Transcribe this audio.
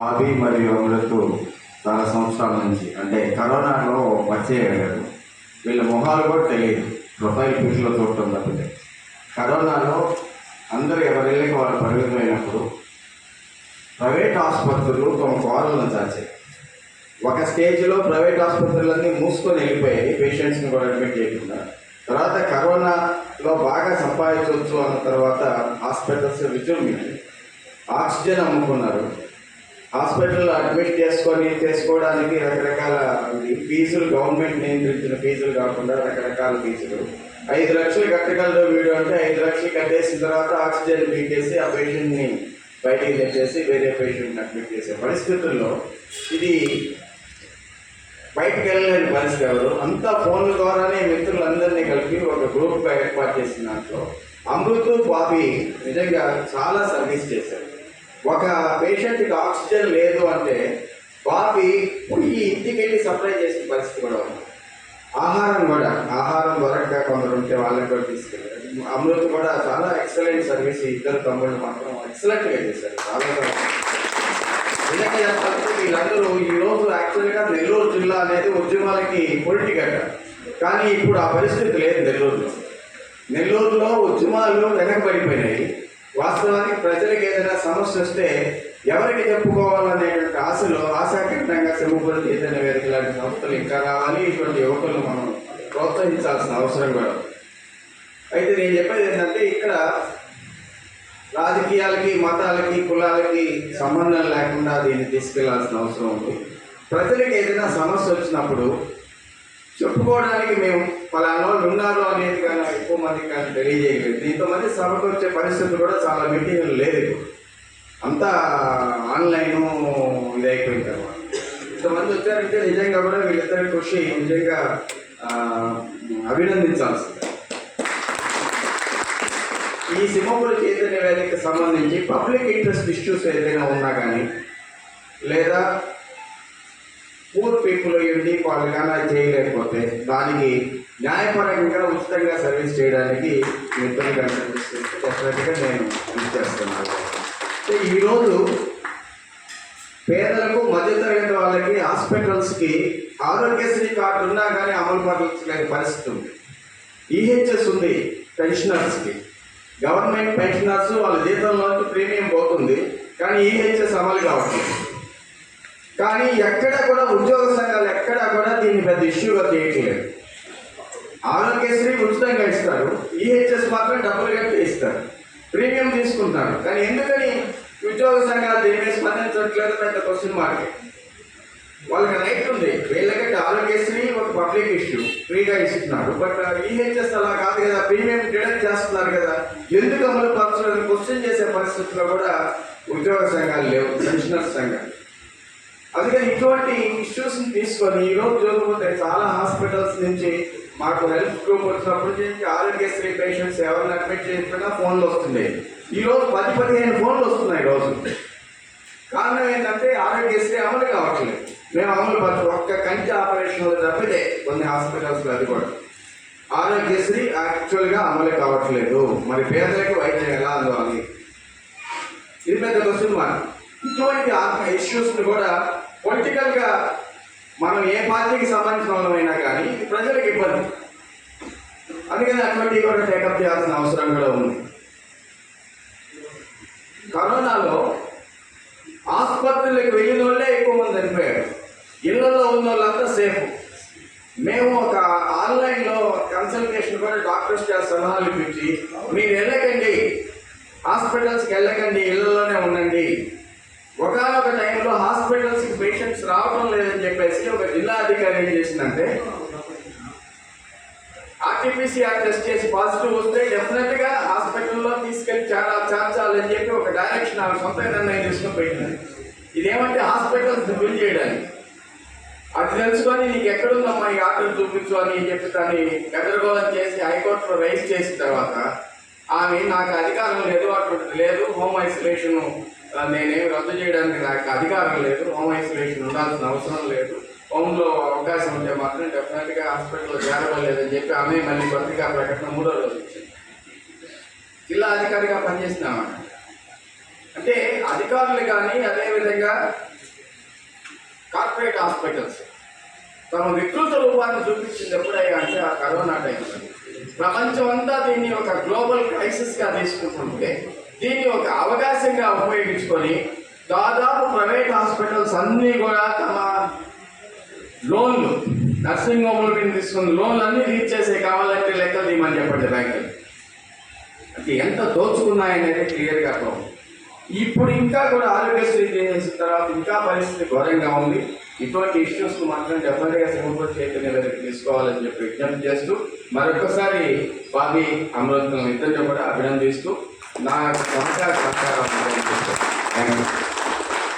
బాబీ మరియు అమలకు చాలా సంవత్సరాల నుంచి అంటే కరోనాలో వచ్చేయగలరు వీళ్ళ మొహాలు కూడా తెలియదు. ప్రొఫైల్ పిక్లో చూడటం తప్పితే. కరోనాలో అందరూ ఎవరిళ్ళకి వాళ్ళు పరిమితమైనప్పుడు ప్రైవేట్ ఆసుపత్రులు తమ కోరలను చాచాయి. ఒక స్టేజ్లో ప్రైవేట్ ఆసుపత్రులన్నీ మూసుకొని వెళ్ళిపోయాయి పేషెంట్స్ని కూడా అడ్మిట్ చేయకుండా. తర్వాత కరోనాలో బాగా సంపాదించవచ్చు అన్న తర్వాత హాస్పిటల్స్ విజృంభించాయి. ఆక్సిజన్ అమ్ముకున్నారు. హాస్పిటల్లో అడ్మిట్ చేసుకొని చేసుకోవడానికి రకరకాల ఫీజులు గవర్నమెంట్ నియంత్రించిన ఫీజులు కాకుండా రకరకాల ఫీజులు. ఐదు లక్షలు కట్టగలరు వీడు అంటే ఐదు లక్షలు కట్టేసిన తర్వాత ఆక్సిజన్ పీకేసి ఆ పేషెంట్ని బయటికి తెచ్చేసి వేరే పేషెంట్ని అడ్మిట్ చేసే పరిస్థితుల్లో ఇది బయటకు వెళ్ళలేని పరిస్థితి ఎవరు? అంతా ఫోన్ల ద్వారానే మిత్రులందరినీ కలిపి ఒక గ్రూప్గా ఏర్పాటు చేసిన దాంట్లో అమృత్ బాబీ నిజంగా చాలా సర్వీస్ చేశారు. ఒక పేషెంట్కి ఆక్సిజన్ లేదు అంటే బాబీ ఈ ఇంటికి వెళ్ళి సప్లై చేసే పరిస్థితి కూడా ఉంది. ఆహారం కూడా ఆహారం దొరకగా కొందరు ఉంటే వాళ్ళని కూడా తీసుకెళ్ళారు. అమృత్ కూడా చాలా ఎక్సలెంట్ సర్వీస్ ఇద్దరు తమ్ముళ్ళు మాత్రం ఎక్సలెంట్గా చేశారు. చాలా నిజంగా చెప్పాలంటే వీళ్ళందరూ ఈ రోజు యాక్చువల్గా నెల్లూరు జిల్లా అనేది ఉద్యమాలకి పొలిటికల్ కానీ ఇప్పుడు ఆ పరిస్థితి లేదు నెల్లూరులో. నెల్లూరులో ఉద్యమాలు వెనకబడిపోయినాయి. సమస్య వస్తే ఎవరికి చెప్పుకోవాలనేటువంటి ఆశలో ఆశాకిరణంగా సింహపురం చైతన్య వేదిక లాంటి సంస్థలు ఇంకా రావాలి ఇటువంటి యువకులను మనం ప్రోత్సహించాల్సిన అవసరం కూడా అయితే నేను చెప్పేది ఏంటంటే ఇక్కడ రాజకీయాలకి మతాలకి కులాలకి సంబంధం లేకుండా దీన్ని తీసుకెళ్ళాల్సిన అవసరం ఉంది. ప్రజలకు ఏదైనా సమస్య వచ్చినప్పుడు చెప్పుకోవడానికి మేము పలానా ఉన్నారు అనేది కానీ ఎక్కువ మందికి కానీ తెలియజేయలేదు. ఇంతమంది మంది సభకు వచ్చే పరిస్థితులు కూడా చాలా మీటింగ్లు లేదు ఇప్పుడు. అంతా ఆన్లైన్ ఇది తర్వాత ఇంతమంది వచ్చారంటే నిజంగా కూడా వీళ్ళిద్దరి కృషి నిజంగా ఆ, అభినందించాల్సిందే. ఈ సింహపురి చైతన్య వేదికకి సంబంధించి పబ్లిక్ ఇంట్రెస్ట్ ఇష్యూస్ ఏదైనా ఉన్నా కానీ లేదా పూర్ పీపుల్ ఉండి వాళ్ళు కానీ చేయలేకపోతే దానికి న్యాయపరంగా ఉచితంగా సర్వీస్ చేయడానికి మిత్రులు డెఫినెట్గా నేను చేస్తున్నాను. సో ఈరోజు పేదలకు మధ్యతరగతి వాళ్ళకి హాస్పిటల్స్కి ఆరోగ్యశ్రీ కార్డు ఉన్నా కానీ అమలు పరచలేని పరిస్థితి ఉంది. ఈహెచ్ఎస్ ఉంది పెన్షనర్స్కి. గవర్నమెంట్ పెన్షనర్స్ వాళ్ళ జీతంలోకి ప్రీమియం పోతుంది కానీ ఈహెచ్ఎస్ అమలు కావట్లేదు. కానీ ఎక్కడ కూడా ఉద్యోగ సంఘాలు ఎక్కడా కూడా దీన్ని పెద్ద ఇష్యూగా చేయట్లేదు. ఆరోగ్యశ్రీ ఉచితంగా ఇస్తారు ఈహెచ్ఎస్ మాత్రం డబ్బులు కట్టి ఇస్తారు. ప్రీమియం తీసుకుంటారు కానీ ఎందుకని ఉద్యోగ సంఘాలు దీని మీద స్పందించట్లేదు పెద్ద క్వశ్చన్ మార్క్ వాళ్ళకి రైట్ ఉంది. వీళ్ళకంటే ఆరోగ్యశ్రీ ఒక పబ్లిక్ ఇష్యూ. ఫ్రీగా ఇస్తున్నారు. బట్ ఈహెచ్ఎస్ అలా కాదు కదా. ప్రీమియం డిడక్ట్ చేస్తున్నారు కదా. ఎందుకు అమలు పరచలేదు క్వశ్చన్ చేసే పరిస్థితుల్లో కూడా ఉద్యోగ సంఘాలు లేవు. పెన్షనర్స్ సంఘాలు. అందుకని ఇటువంటి ఇష్యూస్ని తీసుకొని ఈ రోజు చాలా హాస్పిటల్స్ నుంచి మాకు హెల్త్ గ్రూప్ వచ్చినప్పటి నుంచి ఆరోగ్యశ్రీ పేషెంట్స్ ఎవరిని అడ్మిట్ చేసినా ఫోన్లు వస్తున్నాయి. ఈరోజు పది పదిహేను ఫోన్లు వస్తున్నాయి రోజు. కారణం ఏంటంటే ఆరోగ్యశ్రీ అమలు కావట్లేదు. మేము అమలు పరచు ఒక్క కంటి ఆపరేషన్లు తప్పితే కొన్ని హాస్పిటల్స్లో అది కూడా. ఆరోగ్యశ్రీ యాక్చువల్గా అమలు కావట్లేదు. మరి పేదలకు వైద్యం ఎలా అందాలి? ఇది పెద్ద క్వశ్చన్ మార్క్ ఇటువంటి ఇష్యూస్ని కూడా పొలిటికల్గా మనం ఏ పార్టీకి సంబంధించిన వాళ్ళమైనా ప్రజలకు ఇబ్బంది. అందుకని అటువంటి కూడా టేకప్ చేయాల్సిన అవసరం కూడా ఉంది. కరోనాలో ఆసుపత్రులకు వెళ్ళిన వాళ్ళే ఎక్కువ మంది చనిపోయారు. ఇళ్ళలో ఉన్న వాళ్ళంతా సేఫ్. మేము ఒక ఆన్లైన్లో కన్సల్టేషన్ కూడా డాక్టర్స్ చేసి సలహాలు ఇప్పించి మీరు వెళ్ళకండి. హాస్పిటల్స్కి వెళ్ళకండి. ఇళ్ళలోనే ఉండండి. ఒకనొక టైంలో హాస్పిటల్స్కి పేషెంట్స్ రావడం లేదని చెప్పేసి ఒక జిల్లా అధికారి ఏం చేసిందంటే ఆర్టీపీసీఆర్ టెస్ట్ చేసి పాజిటివ్ వస్తే డెఫినెట్గా హాస్పిటల్లో తీసుకెళ్ళి చాలా అని చెప్పి ఒక డైరెక్షన్ ఆమె సొంత నిర్ణయం తీసుకుని పోయింది. ఇదేమంటే హాస్పిటల్స్ బిల్ చేయడానికి. అది తెలుసుకొని నీకు ఎక్కడుందమ్మా ఈ ఆర్డర్ చూపించు అని చెప్పి దాన్ని గందరగోళం చేసి హైకోర్టులో రైజ్ చేసిన తర్వాత ఆమె నాకు అధికారం లేదు అటువంటిది లేదు హోమ్ ఐసోలేషన్ నేనేమి రద్దు చేయడానికి నాకు అధికారం లేదు హోమ్ ఐసోలేషన్ ఉండాల్సిన అవసరం లేదు. హోమ్లో అవకాశం ఉంటే మాత్రం డెఫినెట్గా హాస్పిటల్లో చేరవలేదని చెప్పి ఆమె మళ్ళీ పత్రికా ప్రకటన మూడో రోజు జిల్లా అధికారిగా పనిచేస్తున్నామండి అంటే అధికారులు కానీ అదేవిధంగా కార్పొరేట్ హాస్పిటల్స్ తమ వికృత రూపాన్ని చూపించింది ఎప్పుడయ్యా అంటే ఆ కరోనా టైంలో ప్రపంచం అంతా దీన్ని ఒక గ్లోబల్ క్రైసిస్గా తీసుకుంటుంటే దీన్ని ఒక అవకాశంగా ఉపయోగించుకొని దాదాపు ప్రైవేట్ హాస్పిటల్స్ అన్నీ కూడా తమ లోన్లు. నర్సింగ్ హోమ్ల నేను తీసుకున్న లోన్లు అన్నీ రీచ్ చేసే కావాలంటే లెక్కలు తీయమని చెప్పండి బ్యాంకులు అంటే ఎంత దోచుకున్నాయనేది క్లియర్గా అర్థం ఇప్పుడు ఇంకా కూడా ఆరోగ్యశ్రీ చేసిన తర్వాత ఇంకా పరిస్థితి ఘోరంగా ఉంది. ఇటువంటి ఇష్యూస్ మాత్రం డెఫినెట్గా సింగపూర్ చైతన్య తీసుకోవాలని చెప్పి విజ్ఞప్తి చేస్తూ మరొకసారి బాబీ అమృతం ఇద్దరిని కూడా అభినందిస్తూ నా సహకార సహకారం థ్యాంక్ యూ